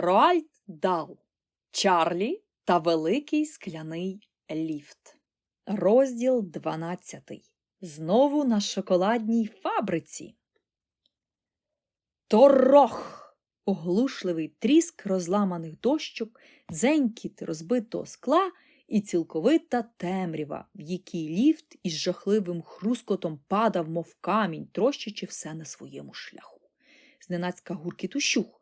Роальд Дал, Чарлі та Великий скляний ліфт. Розділ 12. Знову на шоколадній фабриці. Торох! Оглушливий тріск розламаних дощок, дзенькіт розбитого скла і цілковита темрява, в якій ліфт із жахливим хрускотом падав, мов камінь, трощачи все на своєму шляху. Зненацька гуркіт ущух.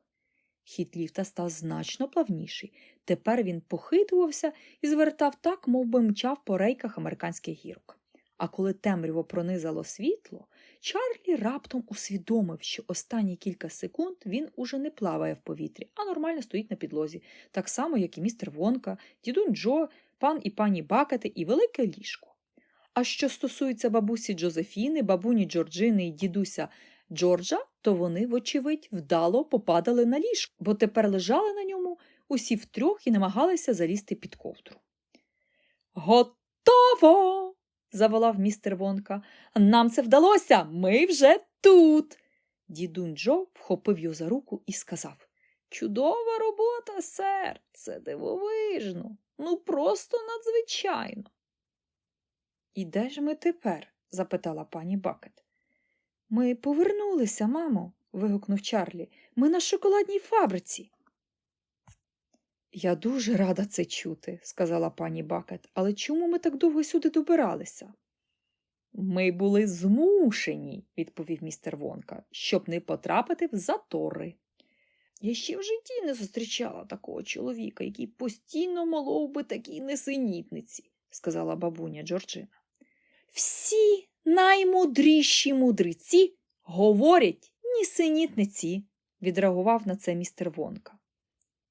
Хід ліфта став значно плавніший. Тепер він похитувався і звертав так, мов би мчав по рейках американських гірок. А коли темряво пронизало світло, Чарлі раптом усвідомив, що останні кілька секунд він уже не плаває в повітрі, а нормально стоїть на підлозі, так само, як і містер Вонка, дідунь Джо, пан і пані Бакети і велике ліжко. А що стосується бабусі Джозефіни, бабуні Джорджини і дідуся Джорджа, то вони, вочевидь, вдало попадали на ліжко, бо тепер лежали на ньому усі втрьох і намагалися залізти під ковдру. Готово! заволав містер Вонка. Нам це вдалося, ми вже тут. Дідунь Джо вхопив його за руку і сказав Чудова робота, сер, це дивовижно, ну просто надзвичайно. І де ж ми тепер? запитала пані Бакет. Ми повернулися, мамо, вигукнув Чарлі. Ми на шоколадній фабриці. Я дуже рада це чути, сказала пані Бакет, але чому ми так довго сюди добиралися? Ми були змушені, відповів містер Вонка, щоб не потрапити в затори. Я ще в житті не зустрічала такого чоловіка, який постійно молов би такій несенітниці, сказала бабуня Джорджина. Всі наймудріші мудреці говорять нісенітниці, відреагував на це містер Вонка.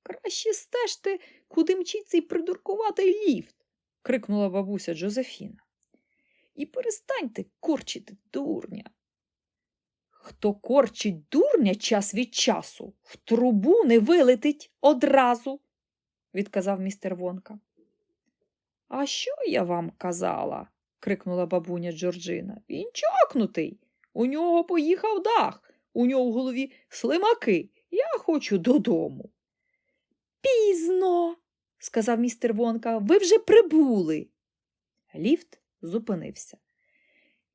Краще стежте, куди мчить цей придуркуватий ліфт, крикнула бабуся Джозефіна. І перестаньте корчити дурня. Хто корчить дурня час від часу, в трубу не вилетить одразу, відказав містер Вонка. А що я вам казала? Крикнула бабуня Джорджина. Він чокнутий. У нього поїхав дах, у нього в голові слимаки. Я хочу додому. Пізно, сказав містер Вонка, ви вже прибули. Ліфт зупинився.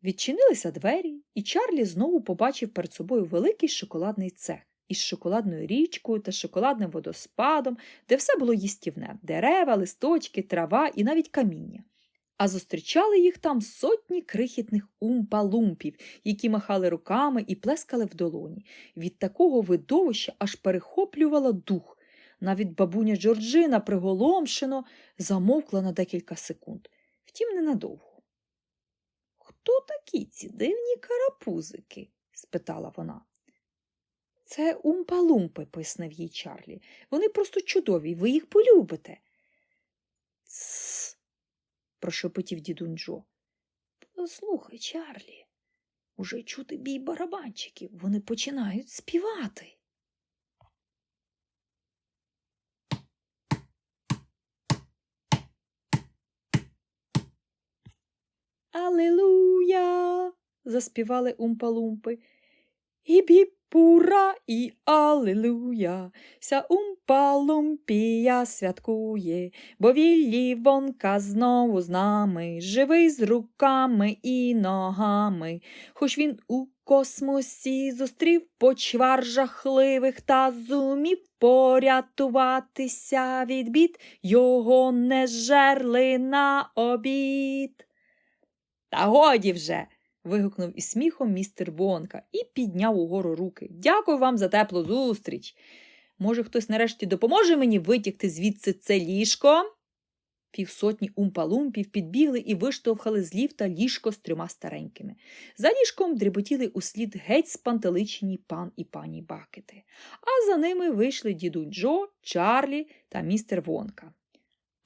Відчинилися двері, і Чарлі знову побачив перед собою великий шоколадний цех із шоколадною річкою та шоколадним водоспадом, де все було їстівне дерева, листочки, трава і навіть каміння. А зустрічали їх там сотні крихітних умпа-лумпів, які махали руками і плескали в долоні. Від такого видовища аж перехоплювала дух. Навіть бабуня Джорджина приголомшено замовкла на декілька секунд, втім, ненадовго. Хто такі ці дивні карапузики? спитала вона. Це умпа-лумпи, пояснив їй Чарлі. Вони просто чудові, ви їх полюбите. Прошепотів дідунь Джо. Послухай, Чарлі, уже чути бій барабанчиків, вони починають співати. Алелуя. заспівали умпалумпи. Біпура, і алелуя. Ся умпалумпія святкує, бо Віллі Вонка знову з нами, живий з руками і ногами. Хоч він у космосі зустрів почвар жахливих та зумів порятуватися від бід, його не жерли на обід. Та годі вже. Вигукнув із сміхом містер Вонка і підняв угору руки. Дякую вам за теплу зустріч. Може, хтось нарешті допоможе мені витягти звідси це ліжко? Півсотні умпалумпів підбігли і виштовхали з ліфта ліжко з трьома старенькими. За ліжком дріботіли услід геть спантеличені пан і пані Бакети, а за ними вийшли дідунь Джо, Чарлі та містер Вонка.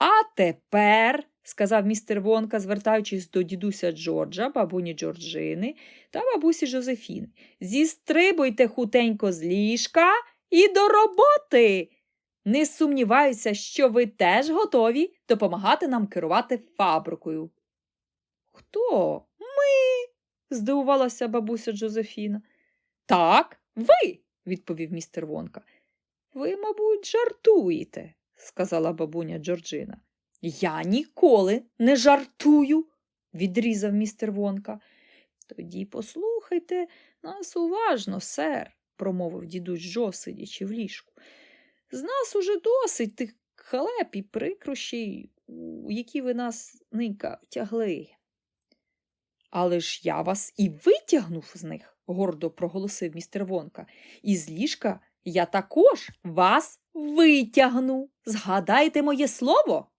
А тепер, сказав містер Вонка, звертаючись до дідуся Джорджа, бабуні Джорджини та бабусі Жозефіни, зістрибуйте хутенько з ліжка і до роботи. Не сумніваюся, що ви теж готові допомагати нам керувати фабрикою. Хто? Ми? здивувалася бабуся Джозефіна. Так, ви, відповів містер Вонка. Ви, мабуть, жартуєте, сказала бабуня Джорджина. Я ніколи не жартую, відрізав містер Вонка. Тоді послухайте нас уважно, сер, промовив дідусь Джо, сидячи в ліжку. З нас уже досить тих халеп і прикрощей, у які ви нас нинька втягли. Але ж я вас і витягнув з них, гордо проголосив містер Вонка. І з ліжка я також вас витягну. Згадайте моє слово.